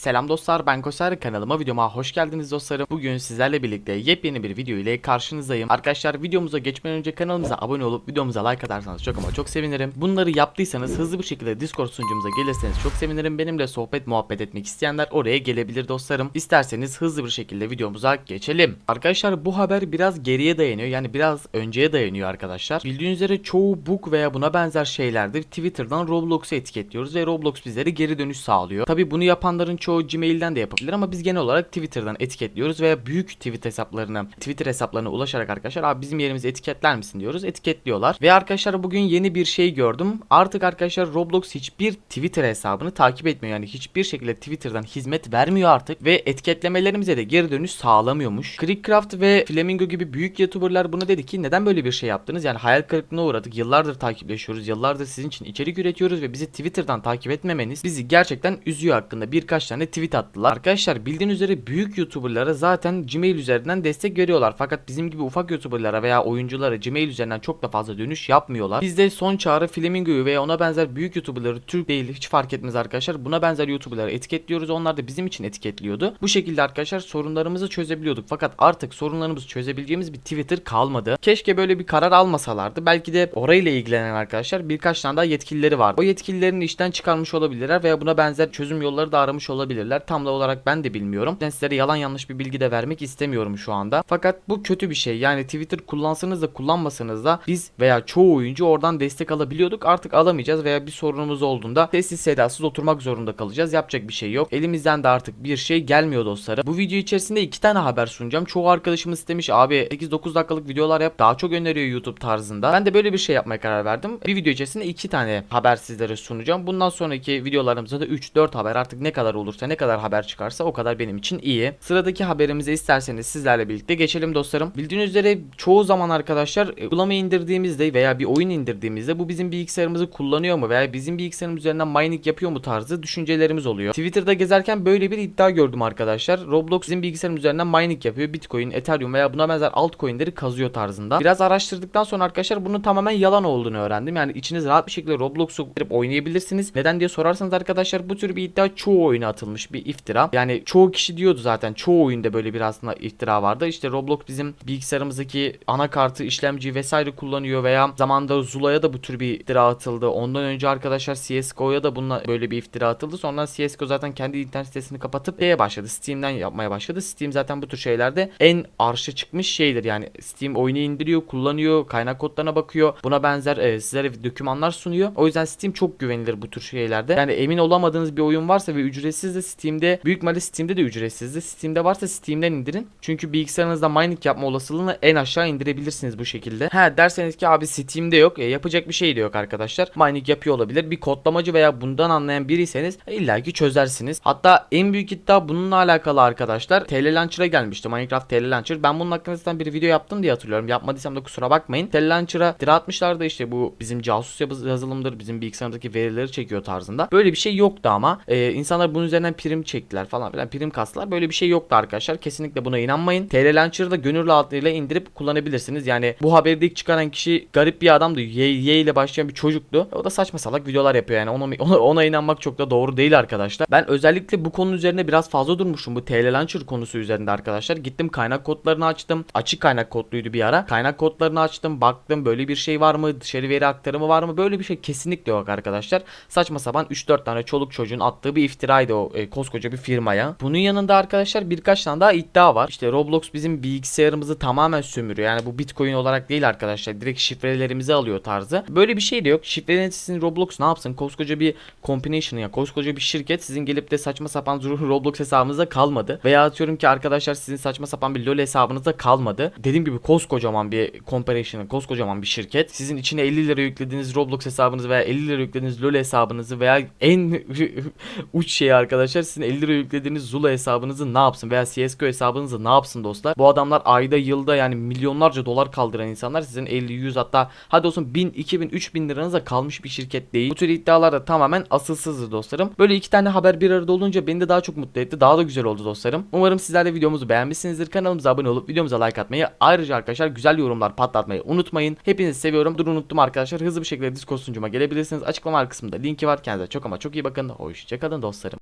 Selam dostlar ben Koser kanalıma videoma hoş geldiniz dostlarım. Bugün sizlerle birlikte yepyeni bir video ile karşınızdayım. Arkadaşlar videomuza geçmeden önce kanalımıza abone olup videomuza like atarsanız çok ama çok sevinirim. Bunları yaptıysanız hızlı bir şekilde Discord sunucumuza gelirseniz çok sevinirim. Benimle sohbet muhabbet etmek isteyenler oraya gelebilir dostlarım. İsterseniz hızlı bir şekilde videomuza geçelim. Arkadaşlar bu haber biraz geriye dayanıyor yani biraz önceye dayanıyor arkadaşlar. Bildiğiniz üzere çoğu book veya buna benzer şeylerde Twitter'dan Roblox'u etiketliyoruz ve Roblox bizlere geri dönüş sağlıyor. Tabi bunu yapanların çoğu Gmail'den de yapabilir ama biz genel olarak Twitter'dan etiketliyoruz veya büyük tweet hesaplarına Twitter hesaplarına ulaşarak arkadaşlar abi bizim yerimizi etiketler misin diyoruz. Etiketliyorlar. Ve arkadaşlar bugün yeni bir şey gördüm. Artık arkadaşlar Roblox hiçbir Twitter hesabını takip etmiyor. Yani hiçbir şekilde Twitter'dan hizmet vermiyor artık ve etiketlemelerimize de geri dönüş sağlamıyormuş. Crickcraft ve Flamingo gibi büyük YouTuber'lar bunu dedi ki neden böyle bir şey yaptınız? Yani hayal kırıklığına uğradık. Yıllardır takipleşiyoruz. Yıllardır sizin için içerik üretiyoruz ve bizi Twitter'dan takip etmemeniz bizi gerçekten üzüyor hakkında birkaç tane tweet attılar. Arkadaşlar bildiğiniz üzere büyük YouTuber'lara zaten Gmail üzerinden destek veriyorlar. Fakat bizim gibi ufak YouTuber'lara veya oyunculara Gmail üzerinden çok da fazla dönüş yapmıyorlar. Biz de son çağrı Flamingo'yu veya ona benzer büyük YouTuber'ları Türk değil hiç fark etmez arkadaşlar. Buna benzer YouTuber'ları etiketliyoruz. Onlar da bizim için etiketliyordu. Bu şekilde arkadaşlar sorunlarımızı çözebiliyorduk. Fakat artık sorunlarımızı çözebileceğimiz bir Twitter kalmadı. Keşke böyle bir karar almasalardı. Belki de orayla ilgilenen arkadaşlar birkaç tane daha yetkilileri var. O yetkililerini işten çıkarmış olabilirler veya buna benzer çözüm yolları da aramış olabilirler. Tam da olarak ben de bilmiyorum. Ben sizlere yalan yanlış bir bilgi de vermek istemiyorum şu anda. Fakat bu kötü bir şey. Yani Twitter kullansanız da kullanmasanız da biz veya çoğu oyuncu oradan destek alabiliyorduk. Artık alamayacağız veya bir sorunumuz olduğunda sessiz sedasız oturmak zorunda kalacağız. Yapacak bir şey yok. Elimizden de artık bir şey gelmiyor dostlarım. Bu video içerisinde iki tane haber sunacağım. Çoğu arkadaşımız istemiş abi 8-9 dakikalık videolar yap. Daha çok öneriyor YouTube tarzında. Ben de böyle bir şey yapmaya karar verdim. Bir video içerisinde iki tane haber sizlere sunacağım. Bundan sonraki videolarımızda da 3-4 haber artık ne kadar olursa ne kadar haber çıkarsa o kadar benim için iyi. Sıradaki haberimize isterseniz sizlerle birlikte geçelim dostlarım. Bildiğiniz üzere çoğu zaman arkadaşlar e, uygulama indirdiğimizde veya bir oyun indirdiğimizde bu bizim bilgisayarımızı kullanıyor mu veya bizim bilgisayarımız üzerinden mining yapıyor mu tarzı düşüncelerimiz oluyor. Twitter'da gezerken böyle bir iddia gördüm arkadaşlar. Roblox bizim bilgisayarımız üzerinden mining yapıyor. Bitcoin, Ethereum veya buna benzer altcoin'leri kazıyor tarzında. Biraz araştırdıktan sonra arkadaşlar bunun tamamen yalan olduğunu öğrendim. Yani içiniz rahat bir şekilde Roblox'u girip oynayabilirsiniz. Neden diye sorarsanız arkadaşlar bu tür bir iddia çoğu oyuna atılmış bir iftira. Yani çoğu kişi diyordu zaten çoğu oyunda böyle bir aslında iftira vardı. İşte Roblox bizim bilgisayarımızdaki anakartı, işlemci vesaire kullanıyor veya zamanda Zula'ya da bu tür bir iftira atıldı. Ondan önce arkadaşlar CSGO'ya da bununla böyle bir iftira atıldı. Sonra CSGO zaten kendi internet sitesini kapatıp şeye başladı. Steam'den yapmaya başladı. Steam zaten bu tür şeylerde en arşa çıkmış şeydir. Yani Steam oyunu indiriyor, kullanıyor, kaynak kodlarına bakıyor. Buna benzer e, sizlere dokümanlar sunuyor. O yüzden Steam çok güvenilir bu tür şeylerde. Yani emin olamadığınız bir oyun varsa ve ücretsiz de Steam'de büyük ihtimalle Steam'de de ücretsizdi. Steam'de varsa Steam'den indirin. Çünkü bilgisayarınızda mining yapma olasılığını en aşağı indirebilirsiniz bu şekilde. Ha derseniz ki abi Steam'de yok. E, yapacak bir şey de yok arkadaşlar. Mining yapıyor olabilir. Bir kodlamacı veya bundan anlayan biriyseniz e, illaki çözersiniz. Hatta en büyük iddia bununla alakalı arkadaşlar. TL Launcher'a gelmişti. Minecraft TL Launcher. Ben bunun hakkında zaten bir video yaptım diye hatırlıyorum. Yapmadıysam da kusura bakmayın. TL Launcher'a tira atmışlardı işte bu bizim casus yazı- yazılımdır. Bizim bilgisayarımızdaki verileri çekiyor tarzında. Böyle bir şey yoktu ama. E, insanlar bunun üzerinden prim çektiler falan filan. Prim kastılar. Böyle bir şey yoktu arkadaşlar. Kesinlikle buna inanmayın. TL Launcher'ı da gönül rahatlığıyla indirip kullanabilirsiniz. Yani bu haberi de ilk çıkaran kişi garip bir adamdı. Y, y ile başlayan bir çocuktu. O da saçma salak videolar yapıyor yani. Ona, ona, ona inanmak çok da doğru değil arkadaşlar. Ben özellikle bu konu üzerine biraz fazla durmuşum. Bu TL Launcher konusu üzerinde arkadaşlar. Gittim kaynak kodlarını açtım. Açık kaynak kodluydu bir ara. Kaynak kodlarını açtım. Baktım böyle bir şey var mı? Dışarı veri aktarımı var mı? Böyle bir şey kesinlikle yok arkadaşlar. Saçma sapan 3-4 tane çoluk çocuğun attığı bir iftiraydı o e, koskoca bir firmaya. Bunun yanında arkadaşlar birkaç tane daha iddia var. İşte Roblox bizim bilgisayarımızı tamamen sömürüyor. Yani bu Bitcoin olarak değil arkadaşlar. Direkt şifrelerimizi alıyor tarzı. Böyle bir şey de yok. Şifrelerini sizin Roblox ne yapsın? Koskoca bir combination ya koskoca bir şirket sizin gelip de saçma sapan Roblox hesabınızda kalmadı. Veya atıyorum ki arkadaşlar sizin saçma sapan bir LoL hesabınızda kalmadı. Dediğim gibi koskocaman bir corporation, koskocaman bir şirket. Sizin içine 50 lira yüklediğiniz Roblox hesabınızı veya 50 lira yüklediğiniz LoL hesabınızı veya en uç şey arkadaşlar sizin 50 lira yüklediğiniz Zula hesabınızı ne yapsın veya CSGO hesabınızı ne yapsın dostlar. Bu adamlar ayda yılda yani milyonlarca dolar kaldıran insanlar sizin 50 100 hatta hadi olsun 1000 2000 3000 liranıza kalmış bir şirket değil. Bu tür iddialar da tamamen asılsızdı dostlarım. Böyle iki tane haber bir arada olunca beni de daha çok mutlu etti. Daha da güzel oldu dostlarım. Umarım sizler de videomuzu beğenmişsinizdir. Kanalımıza abone olup videomuza like atmayı ayrıca arkadaşlar güzel yorumlar patlatmayı unutmayın. Hepinizi seviyorum. Dur unuttum arkadaşlar. Hızlı bir şekilde Discord sunucuma gelebilirsiniz. Açıklama kısmında linki var. Kendinize çok ama çok iyi bakın. Hoşçakalın dostlarım.